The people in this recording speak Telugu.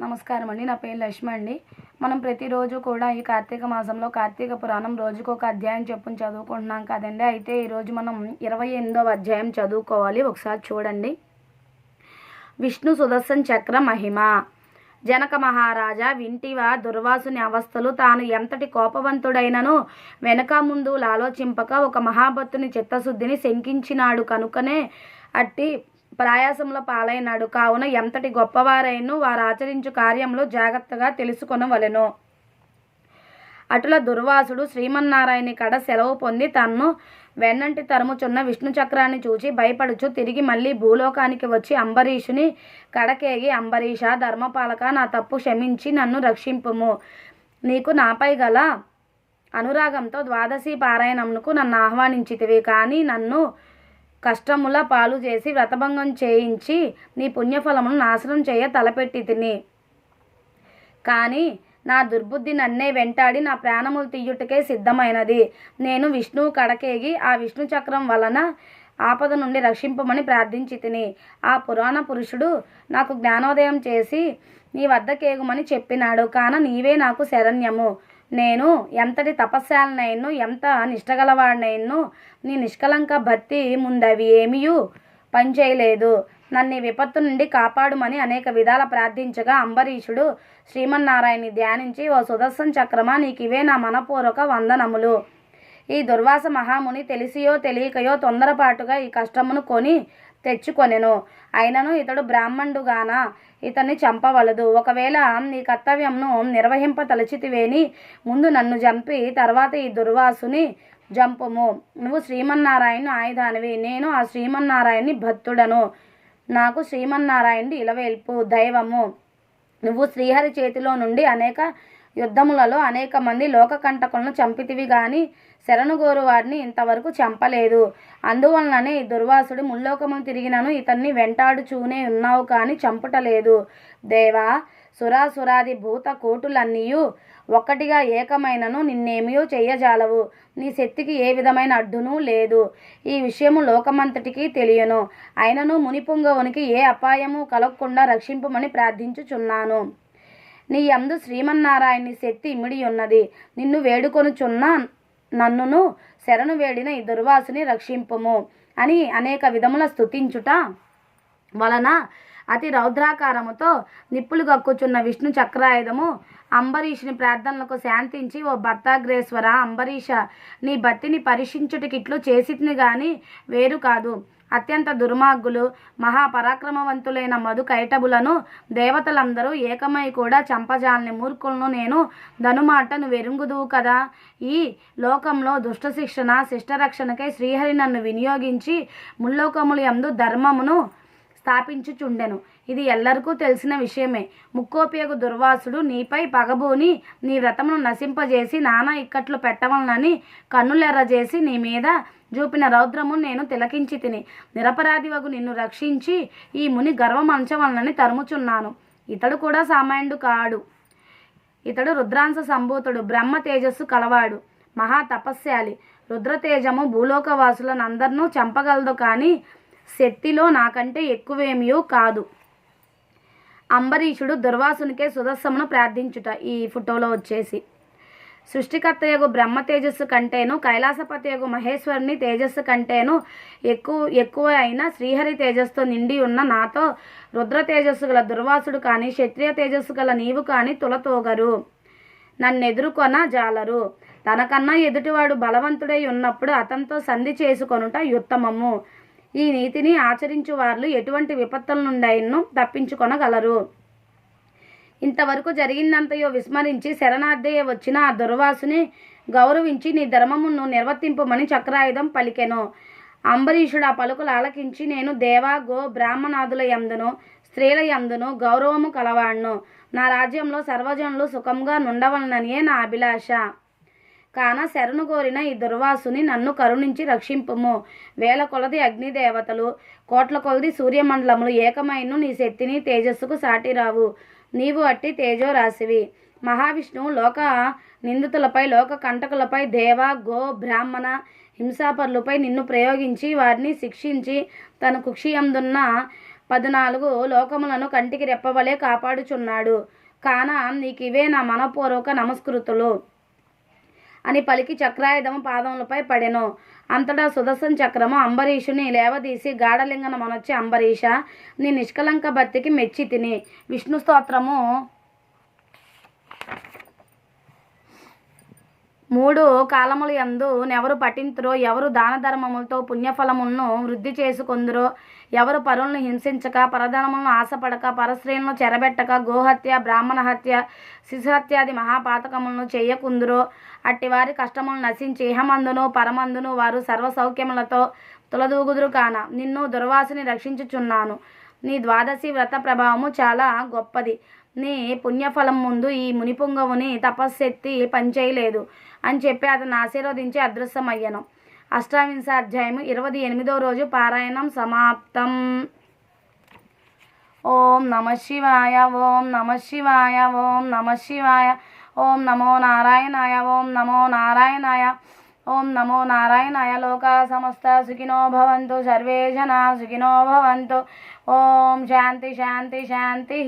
నమస్కారం అండి. నా పేరు లక్ష్మి అండి. మనం ప్రతిరోజు కూడా ఈ కార్తీక మాసంలో కార్తీక పురాణం రోజుకు ఒక అధ్యాయం చెప్పుని చదువుకుంటున్నాం కదండి. అయితే ఈరోజు మనం ఇరవై ఎనిమిదవ అధ్యాయం చదువుకోవాలి. ఒకసారి చూడండి. విష్ణు సుదర్శన్ చక్ర మహిమ. జనక మహారాజా వింటివా దుర్వాసుని అవస్థలు తాను ఎంతటి కోపవంతుడైనను వెనక ముందు ఆలోచింపక ఒక మహాభక్తుని చిత్తశుద్ధిని శంకించినాడు కనుకనే అట్టి ప్రయాసంలో పాలైనాడు. కావున ఎంతటి గొప్పవారైను వారు ఆచరించు కార్యంలో జాగ్రత్తగా తెలుసుకొనవలెను. అటుల దుర్వాసుడు శ్రీమన్నారాయణి కడ సెలవు పొంది తన్ను వెన్నంటి తరుముచున్న విష్ణు చక్రాన్ని చూచి భయపడుచు తిరిగి మళ్ళీ భూలోకానికి వచ్చి అంబరీషుని కడకేగి అంబరీష ధర్మపాలక నా తప్పు క్షమించి నన్ను రక్షింపుము. నీకు నాపై గల అనురాగంతో ద్వాదశి పారాయణంకు నన్ను ఆహ్వానించితివి. కానీ నన్ను కష్టముల పాలు చేసి వ్రతభంగం చేయించి నీ పుణ్యఫలమును నాశనం చేయ తలపెట్టి తిని. కానీ నా దుర్బుద్ధి నన్నే వెంటాడి నా ప్రాణములు తీయుటకే సిద్ధమైనది. నేను విష్ణువు కడకేగి ఆ విష్ణు చక్రం వలన ఆపద నుండి రక్షింపమని ప్రార్థించి తిని. ఆ పురాణ పురుషుడు నాకు జ్ఞానోదయం చేసి నీ వద్దకేగుమని చెప్పినాడు. కాన నీవే నాకు శరణ్యము. నేను ఎంతటి తపస్శాలనైను ఎంత నిష్టగలవాడినైను నీ నిష్కలంక భక్తి ముందవి ఏమీయూ పనిచేయలేదు. నన్ను విపత్తు నుండి కాపాడుమని అనేక విధాల ప్రార్థించగా అంబరీషుడు శ్రీమన్నారాయణని ధ్యానించి ఓ సుదర్శన చక్రమా నీకు ఇవే నా మనపూర్వక వందనములు. ఈ దుర్వాస మహాముని తెలిసియో తెలియకయో తొందరపాటుగా ఈ కష్టమును కొని తెచ్చుకొనెను. అయినను ఇతడు బ్రాహ్మణుడుగాన ఇతన్ని చంపవలదు. ఒకవేళ నీ కర్తవ్యంను నిర్వహింప తలచితివేని ముందు నన్ను చంపి తర్వాత ఈ దుర్వాసుని జంపము. నువ్వు శ్రీమన్నారాయణ ఆయుధానివి. నేను ఆ శ్రీమన్నారాయణని భక్తుడను. నాకు శ్రీమన్నారాయణుడి ఇలవేల్పు దైవము. నువ్వు శ్రీహరి చేతిలో నుండి అనేక యుద్ధములలో అనేక మంది లోకకంటకులను చంపితివి గాని శరణుగోరు వారిని ఇంతవరకు చంపలేదు. అందువలననే దుర్వాసుడు ముల్లోకములు తిరిగినను ఇతన్ని వెంటాడుచూనే ఉన్నావు కానీ చంపుటలేదు. దేవా సురాసురాది భూత కోటులన్నీయు ఒక్కటిగా ఏకమైనను నిన్నేమియో చెయ్యజాలవు. నీ శక్తికి ఏ విధమైన అడ్డునూ లేదు. ఈ విషయము లోకమంతటికి తెలియను. అయినను మునిపుంగవునికి ఏ అపాయము కలగకుండా రక్షింపమని ప్రార్థించుచున్నాను. నీ యందు శ్రీమన్నారాయణి శక్తి ఇమిడి ఉన్నది. నిన్ను వేడుకొనుచున్న నన్నును శరణు వేడిన ఈ దుర్వాసుని రక్షింపము అని అనేక విధముల స్థుతించుట వలన అతి రౌద్రాకారముతో నిప్పులు కక్కుచున్న విష్ణు చక్రాయుధము అంబరీషుని ప్రార్థనలకు శాంతించి ఓ భర్తాగ్రేశ్వర అంబరీష నీ భక్తిని పరీక్షించుటకిట్లు చేసిని గాని వేరు కాదు. అత్యంత దుర్మార్గులు మహాపరాక్రమవంతులైన మధు కైటబులను దేవతలందరూ ఏకమై కూడా చంపజాలని మూర్ఖులను నేను ధనుమాటను వెరుంగుదువు కదా. ఈ లోకంలో దుష్ట శిక్షణ శిష్టరక్షణకై శ్రీహరి నన్ను వినియోగించి ముల్లోకములు యందు ధర్మమును స్థాపించుచుండెను ఇది ఎల్లరికూ తెలిసిన విషయమే. ముక్కోపేగు దుర్వాసుడు నీపై పగబోని నీ వ్రతమును నశింపజేసి నానా ఇక్కట్లు పెట్టవలనని కన్నులెర్రజేసి నీ మీద చూపిన రౌద్రము నేను తిలకించి తిని నిరపరాధివగు నిన్ను రక్షించి ఈ ముని గర్వమంచవలనని తరుముచున్నాను. ఇతడు కూడా సామాన్యుడు కాడు. ఇతడు రుద్రాంశ సంభూతుడు బ్రహ్మ తేజస్సు కలవాడు మహా తపస్యాలి రుద్రతేజము భూలోకవాసులను అందరినూ చంపగలదు కానీ శక్తిలో నాకంటే ఎక్కువేమియో కాదు. అంబరీషుడు దుర్వాసునికే సుదర్శమును ప్రార్థించుట ఈ ఫోటోలో వచ్చేసి సృష్టికర్త యొక్క బ్రహ్మ తేజస్సు కంటేను కైలాసపతి యొక్క మహేశ్వరుని తేజస్సు కంటేను ఎక్కువ ఎక్కువ అయిన శ్రీహరి తేజస్సుతో నిండి ఉన్న నాతో రుద్ర తేజస్సు గల దుర్వాసుడు కానీ క్షత్రియ తేజస్సు గల నీవు కానీ తులతోగరు. నన్ను ఎదుర్కొన జాలరు. తనకన్నా ఎదుటివాడు బలవంతుడై ఉన్నప్పుడు అతనితో సంధి చేసుకొనుట ఉత్తమము. ఈ నీతిని ఆచరించు వారు ఎటువంటి విపత్తుల నుండైను తప్పించుకొనగలరు. ఇంతవరకు జరిగిందంతయో విస్మరించి శరణార్థయ వచ్చిన ఆ దుర్వాసుని గౌరవించి నీ ధర్మమును నిర్వర్తింపమని చక్రాయుధం పలికెను. అంబరీషుడు ఆ పలుకులు ఆలకించి నేను దేవా గో బ్రాహ్మణాదుల యందును స్త్రీల యందును గౌరవము కలవాణ్ణు. నా రాజ్యంలో సర్వజనులు సుఖంగా నుండవలననియే నా అభిలాష. కాన శరణు కోరిన ఈ దుర్వాసుని నన్ను కరుణించి రక్షింపుము. వేల కొలది అగ్నిదేవతలు కోట్ల కొలది సూర్యమండలములు ఏకమైన నీ శక్తిని తేజస్సుకు సాటిరావు. నీవు అట్టి తేజో రాశివి మహావిష్ణువు లోక నిందితులపై లోక కంటకులపై దేవ గో బ్రాహ్మణ హింసాపరులపై నిన్ను ప్రయోగించి వారిని శిక్షించి తన కుక్షియందున్న పద్నాలుగు లోకములను కంటికి రెప్పవలే కాపాడుచున్నాడు. కాన నీకివే నా మనపూర్వక నమస్కృతులు. అని పలికి చక్రాయుధము పాదములపై పడెను. అంతటా సుదర్శన చక్రము అంబరీషుని లేవదీసి గాఢలింగన మనొచ్చి అంబరీష నీ నిష్కలంక భక్తికి మెచ్చి తిని. విష్ణు స్తోత్రము మూడు కాలములు యందు నెవరు పఠింతురో ఎవరు దాన ధర్మములతో పుణ్యఫలములను వృద్ధి చేసుకొందురో ఎవరు పరులను హింసించక పరధనములను ఆశపడక పరస్త్రీలను చెరబెట్టక గోహత్య బ్రాహ్మణ హత్య శిశుహత్యాది మహాపాతకములను చేయకుందురో అట్టివారి కష్టములు నశించి ఇహమందును పరమందును వారు సర్వ సౌఖ్యములతో తులదూగుదురు కాన. నిన్ను దుర్వాసిని రక్షించుచున్నాను. నీ ద్వాదశి వ్రత ప్రభావము చాలా గొప్పది. నీ పుణ్యఫలం ముందు ఈ మునిపుంగవుని తపశ్శక్తి పనిచేయలేదు అని చెప్పి అతను ఆశీర్వదించి అదృశ్యమయ్యను. అష్టావింశాధ్యాయము ఇరవై ఎనిమిదవ రోజు పారాయణం సమాప్తం. ఓం నమ శివాయ ఓం నమ శివాయ ఓం నమ శివాయ ఓం నమో నారాయణాయ ఓం నమో నారాయణాయ ఓం నమో నారాయణాయ. లోకా సమస్త సుఖినో భవంతు సర్వే జనా సుఖినో భవంతు. ఓం శాంతి శాంతి శాంతి.